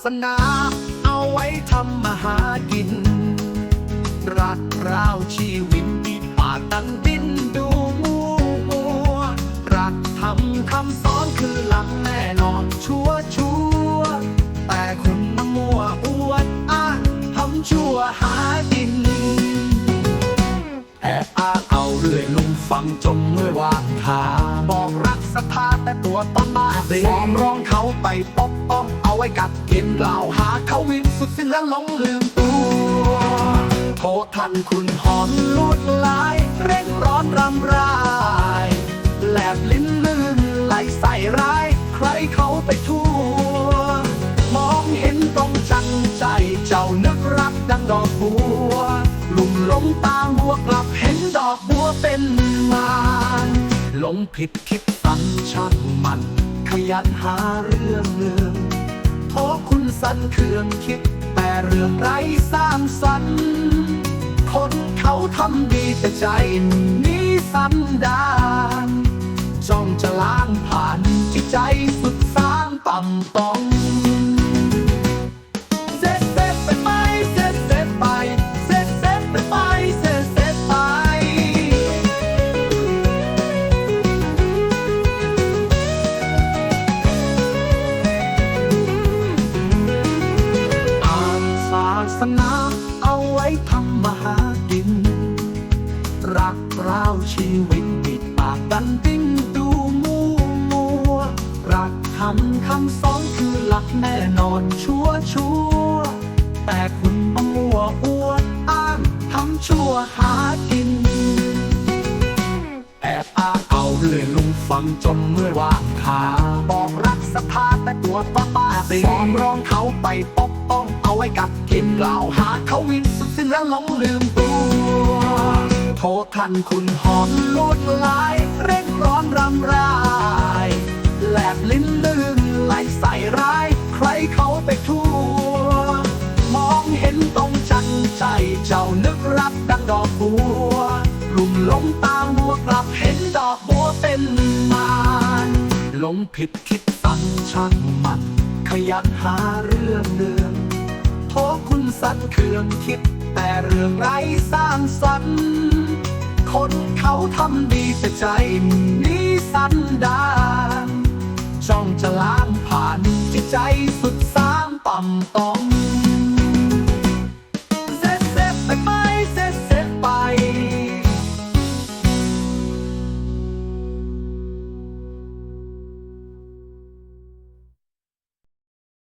สนา เอาไว้ทำมาหากิน รักเราชีวิตมีปากดังดินดูมัวมัว รักทำคำสอนคือหลักแน่นอนชัวร์ชัวร์แต่คุณมามัวอวดอ้างทำชั่วหากินแอบอ้างเอาเรื่อยลุงฟังจงเมื่อวางทาบอกรักสถาแต่ตัวตนมาเสียมร้องเขาไปปกป้องเอา ไว้กัดกินเหล่าหาเขาวินสุดสิ้นและหลงลืมตัวโทษทันคุณหอนลวดลาย เร่งร้อนรำรายแลบลิ้นลื่นไหลใส่ร้าย ใครเขาไปทั่ว มองเห็นตรงจังใจเจ้านึกรักดังดอกบัว ลุ่มหลงตามบัวกลับเห็นดอกบัวเป็นมารหลงผิดคิดสันช่างมัน ขยันหาเรื่องเรื่อง โทคุณสันเครื่องคิด แต่เรื่องไร้สร้างสรรค์คนเขาทำดีแต่ใจนี้สันดานจ้องจะล้างผ่านที่ใจสุดสางต่ำต้อง สนาเอาไว้ทำมาหากิน รักเราชีวิตปิดปากดันดิ้งดูมัวมัว รักทำคำสอนคือหลักแน่นอนชัวชัวแต่คุณมามัวอวดอ้างทำชั่วหากิน แอบอ้างเอาเรื่อยลุงฟังจนเมื่อวางขาบอกรักสภาแต่ตัวป้าป้าสิฟ้องร้องเขาไปปกป้องเอา ไว้กัดกินกล่าวหาเขาวินสุดสิ้นแล้วหลงลืมตัว โทษทันคุณหอนลวดลาย เร่งร้อนรำไรายแลบลิ้นลื่นไหลใส่ร้าย ใครเขาไปทั่ว มองเห็นตรงจังใจเจ้านึกรักดังดอกบัวลุ่มหลงตามบัวกลับเห็นดอกบัวเป็นมารหลงผิดคิดสังช่างมันขยันหาเรื่องเรื่อง ทอคุณสันเคืองคิด แต่เรื่องไรสร้างสรรค์คนเขาทำดีแต่ใจนี้สันดานจ้องจะล้างผ่านจิตใจสุดสามต่ำต้อง